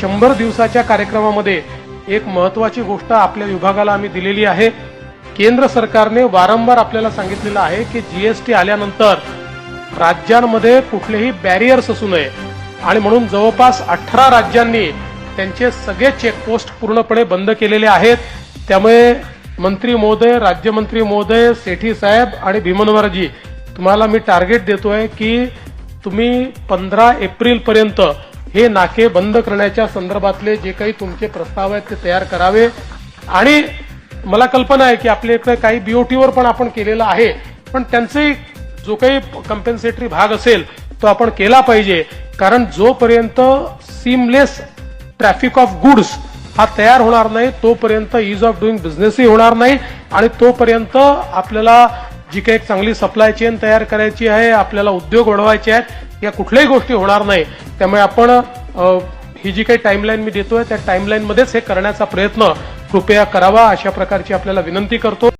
शंभर दिवसाच्या कार्यक्रमामध्ये एक महत्वाची गोष्ट आपल्या विभागाला आम्ही दिलेली आहे. केंद्र सरकारने वारंवार आपल्याला सांगितलेलं आहे की जीएसटी आल्यानंतर राज्यांमध्ये कुठलेही बॅरियर्स असू नये. आणि म्हणून जवळपास अठरा राज्यांनी त्यांचे सगळे चेकपोस्ट पूर्णपणे बंद केलेले आहेत. त्यामुळे मंत्री महोदय राज्यमंत्री महोदय सेठी साहेब आणि भीमनवरजी तुम्हाला मी टार्गेट देतोय की तुम्ही पंधरा एप्रिल पर्यंत हे नाके बंद करण्याच्या संदर्भातले जे काही तुमचे प्रस्ताव आहेत ते तयार करावे. आणि मला कल्पना आहे की आपल्या इकडे काही बीओटीवर पण आपण केलेलं आहे. पण त्यांचे जो काही कम्पेन्सेटरी भाग असेल तो आपण केला पाहिजे. कारण जोपर्यंत सीमलेस ट्रॅफिक ऑफ गुड्स हा तयार होणार नाही तोपर्यंत इज ऑफ डुईंग बिझनेसही होणार नाही. आणि तोपर्यंत आपल्याला जी काही एक चांगली सप्लाय चेन तयार करायची आहे आपल्याला उद्योग वाढवायचे आहेत या कुठल्याही गोष्टी होणार नाही. त्यामुळे आपण ही जी काही टाइमलाईन मी देतोय त्या टाईमलाईनमध्येच हे करण्याचा प्रयत्न कृपया करावा अशा प्रकारची आपल्याला विनंती करतो.